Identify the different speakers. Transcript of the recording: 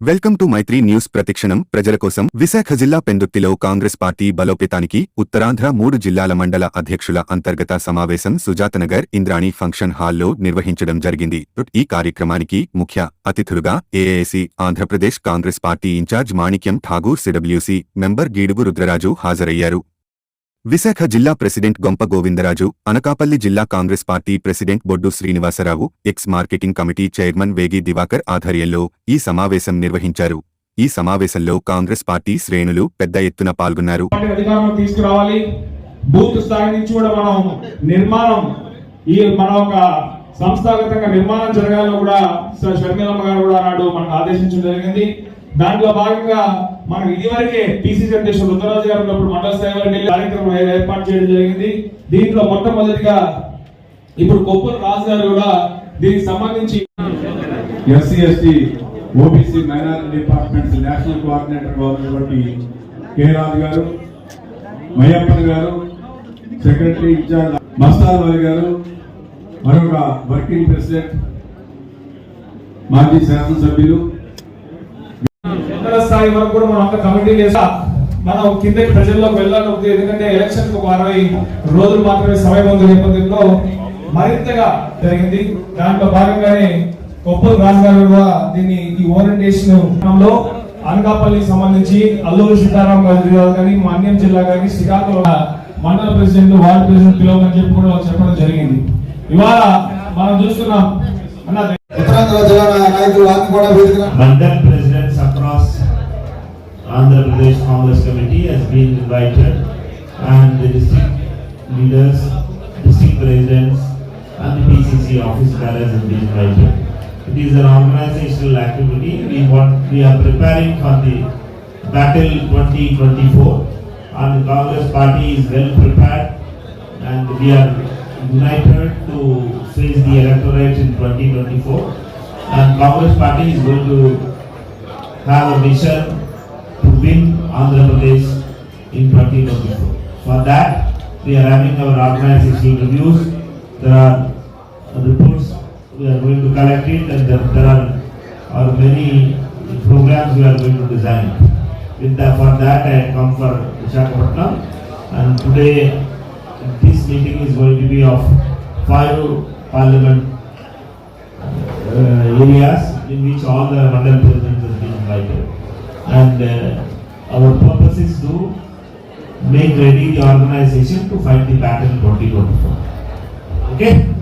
Speaker 1: Welcome to Maitri news ప్రతిక్షణం. ప్రజల కోసం విశాఖ జిల్లా పెందుర్తిలో కాంగ్రెస్ పార్టీ బలోపేతానికి ఉత్తరాంధ్ర మూడు జిల్లాల మండల అధ్యక్షుల అంతర్గత సమావేశం సుజాతనగర్ ఇంద్రాణి ఫంక్షన్ హాల్లో నిర్వహించడం జరిగింది. ఈ కార్యక్రమానికి ముఖ్య అతిథులుగా AAC Andhra Pradesh Congress party incharge Manickam Tagore CWC member Gidugu Rudraraju హాజరయ్యారు. విశాఖ జిల్లా ప్రెసిడెంట్ గొంప గోవిందరాజు అనకాపల్లి జిల్లా Congress party president Boddu Srinivasarao ex marketing committee chairman Vegi Divakar ఆధ్వర్యంలో ఈ సమావేశం నిర్వహించారు. ఈ సమావేశంలో కాంగ్రెస్ పార్టీ శ్రేణులు పెద్ద ఎత్తున పాల్గొన్నారు.
Speaker 2: తీసుకురావాలి. బూత్ స్థాయి నుంచి కూడా మనం నిర్మాణం ఈ మన ఒక సంస్థాగతంగా నిర్మాణం జరగాలని కూడా షర్మిలమ్మ గారు కూడా నాడు మనకు ఆదేశించడం జరిగింది. దాంట్లో భాగంగా మనం ఇదివరకే పిసిసి అధ్యక్షుడు రుద్రరాజు గారు ఉన్నప్పుడు మండల స్థాయి వరకు వెళ్ళి కార్యక్రమం ఏర్పాటు చేయడం జరిగింది. దీంట్లో మొట్టమొదటిగా ఇప్పుడు కొప్పుల రాజు గారు కూడా దీనికి సంబంధించి
Speaker 3: SC ST OBC minority departments national coordinator ఉన్నటువంటి రాజు గారు మయ్యప్పన్ గారు సెక్రటరీ ఇన్ఛార్జ్ మస్తాన్ వారి గారు మరొక వర్కింగ్ ప్రెసిడెంట్ మాజీ శాసనసభ్యులు
Speaker 2: మండల స్థాయి వరకు కూడా మనం అక్కడ కమిటీ చేసా మనం కిందకి ప్రజల్లోకి వెళ్ళాలి ఎందుకంటే ఎలక్షన్ ఒక అరవై రోజులు మాత్రమే సమయం ఉంది నేపథ్యంలో. మరింతగా జరిగింది. దాంట్లో భాగంగానే కొప్పల రాజుగారు కూడా దీన్ని ఈ ఓరియంటేషన్లో అనకాపల్లికి సంబంధించి అల్లూరు సీతారాం గారు కానీ మన్యం జిల్లా కానీ శ్రీకాకుళం మండల ప్రెసిడెంట్ వార్డు ప్రెసిడెంట్ పిలవమని చెప్పి కూడా చెప్పడం జరిగింది. ఇవాళ మనం చూస్తున్నాం. అన్న
Speaker 4: ఉత్తరాంధ్ర జిల్లా నాయకులు కూడా
Speaker 5: మండల Pradesh Congress Committee has been invited and the district leaders, district presidents and the PCC office bearers have been invited. It is an organizational activity. We want, we are preparing for the battle 2024 and the Congress party is well prepared and we are united to face the electorate in 2024 and Congress party is going to have a mission to win Andhra Pradesh in 2024. For that, we are having our organizational reviews. There are reports, we are going to collect it and there there are, are many programs we are going to design. With that, for that, I come for Visakhapatnam and today this meeting is going to be of five parliament uh, areas in which all the mandal presidents have been invited. And uh, our purpose is to make ready the organization to fight the battle in 2024. Okay?